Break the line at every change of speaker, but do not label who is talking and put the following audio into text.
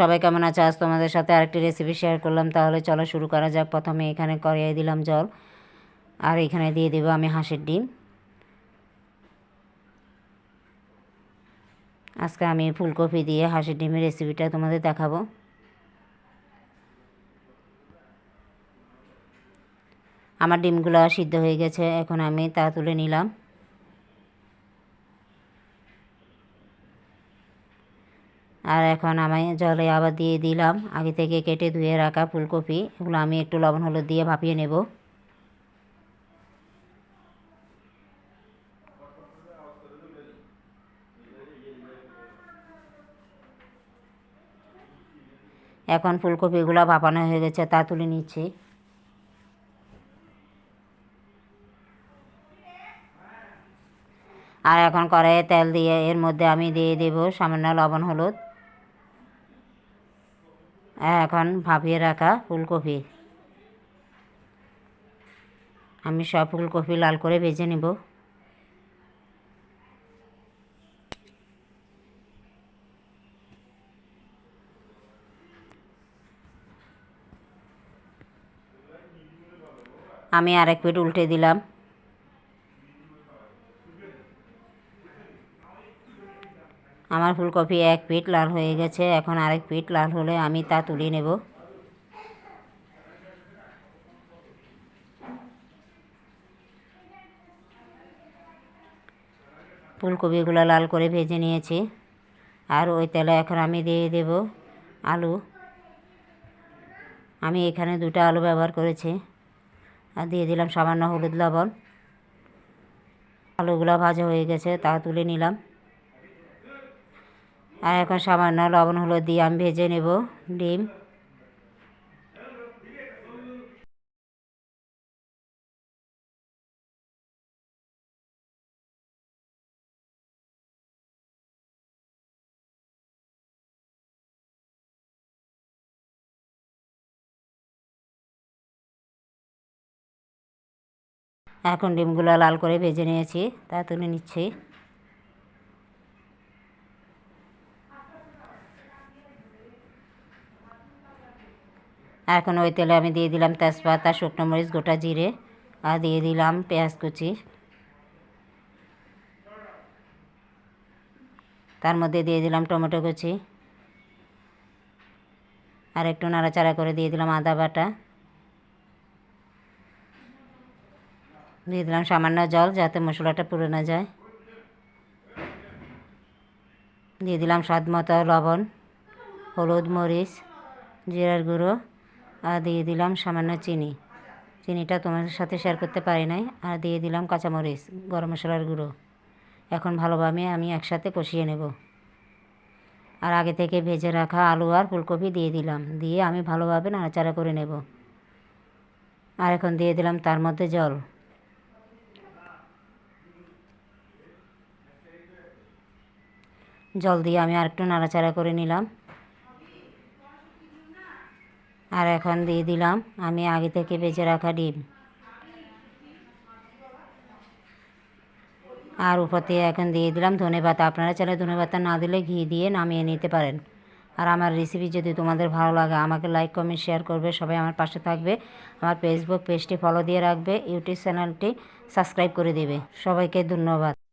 সবাই কেমন আছে? আজ তোমাদের সাথে আরেকটি রেসিপি শেয়ার করলাম। তাহলে চলো শুরু করা যাক। প্রথমে এখানে করিয়ে দিলাম জল। আর এখানে দিয়ে দেবো আমি হাঁসের ডিম। আজকে আমি ফুলকপি দিয়ে হাঁসের ডিমের রেসিপিটা তোমাদের দেখাবো। আমার ডিমগুলো সিদ্ধ হয়ে গেছে। এখন আমি তা তুলে নিলাম। আর এখন আমি জলে আবার দিয়ে দিলাম। আগে থেকে কেটে ধুয়ে রাখা ফুলকপি, এগুলো আমি একটু লবণ হলুদ দিয়ে ভাপিয়ে নেব। এখন ফুলকপিগুলো ভাপানো হয়ে গেছে, তা তুলে নিচ্ছি। আর এখন কড়াইয়ে তেল দিয়ে এর মধ্যে আমি দিয়ে দেব সামান্য লবণ হলুদ। এখন ভাপিয়ে রাখা ফুলকপি। আমি সব ফুলকপি লাল করে ভেজে নেব। আমি আরেক পিঠ উল্টে দিলাম। আমার ফুলকপি এক পিঠ লাল হয়ে গেছে, এখন আরেক পিঠ লাল হলে আমি তা তুলে নেব। ফুলকপিগুলো লাল করে ভেজে নিয়েছি, আর ওই তেলে এখন আমি দিয়ে দেব আলু। আমি এখানে দুটো আলু ব্যবহার করেছি, আর দিয়ে দিলাম সামান্য হলুদ লবণ। আলুগুলো ভাজা হয়ে গেছে, তা তুলে নিলাম। আর এখন সামান্য লবণ হলুদ দিয়ে আমি ভেজে নেব ডিম। এখন ডিমগুলো লাল করে ভেজে নিয়েছি, তা তুলে নিচ্ছি। এখন ওই তেলে আমি দিয়ে দিলাম তেজপাতা, শুকনো মরিচ, গোটা জিরে, আর দিয়ে দিলাম পেঁয়াজ কুচি। তার মধ্যে দিয়ে দিলাম টমেটো কুচি। আর একটু নাড়াচাড়া করে দিয়ে দিলাম আদা বাটা। দিয়ে দিলাম সামান্য জল যাতে মশলাটা পুড়ে না যায়। দিয়ে দিলাম স্বাদ মতো লবণ, হলুদ মরিচ, জিরার গুঁড়ো। আর দিয়ে দিলাম সামান্য চিনি। চিনিটা তোমাদের সাথে শেয়ার করতে পারি নাই। আর দিয়ে দিলাম কাঁচামরিচ, গরম মশলার গুঁড়ো। এখন ভালোভাবে আমি একসাথে কষিয়ে নেব। আর আগে থেকে ভেজে রাখা আলু আর ফুলকপি দিয়ে দিলাম। দিয়ে আমি ভালোভাবে নাড়াচাড়া করে নেব। আর এখন দিয়ে দিলাম তার মধ্যে জল। জল দিয়ে আমি আরেকটু নাড়াচাড়া করে নিলাম। আর এখন দিয়ে দিলাম আমি আগে থেকে বেঁচে রাখা ডিম। আর উপর থেকে এখন দিয়ে দিলাম ধনে পাতা। আপনারা চাইলে ধনে পাতা না দিলে ঘি দিয়ে নামিয়ে নিতে পারেন। আর আমার রেসিপি যদি তোমাদের ভালো লাগে, আমাকে লাইক কমেন্ট শেয়ার করবে। সবাই আমার পাশে থাকবে। আমার ফেসবুক পেজটি ফলো দিয়ে রাখবে। ইউটিউব চ্যানেলটি সাবস্ক্রাইব করে দেবে। সবাইকে ধন্যবাদ।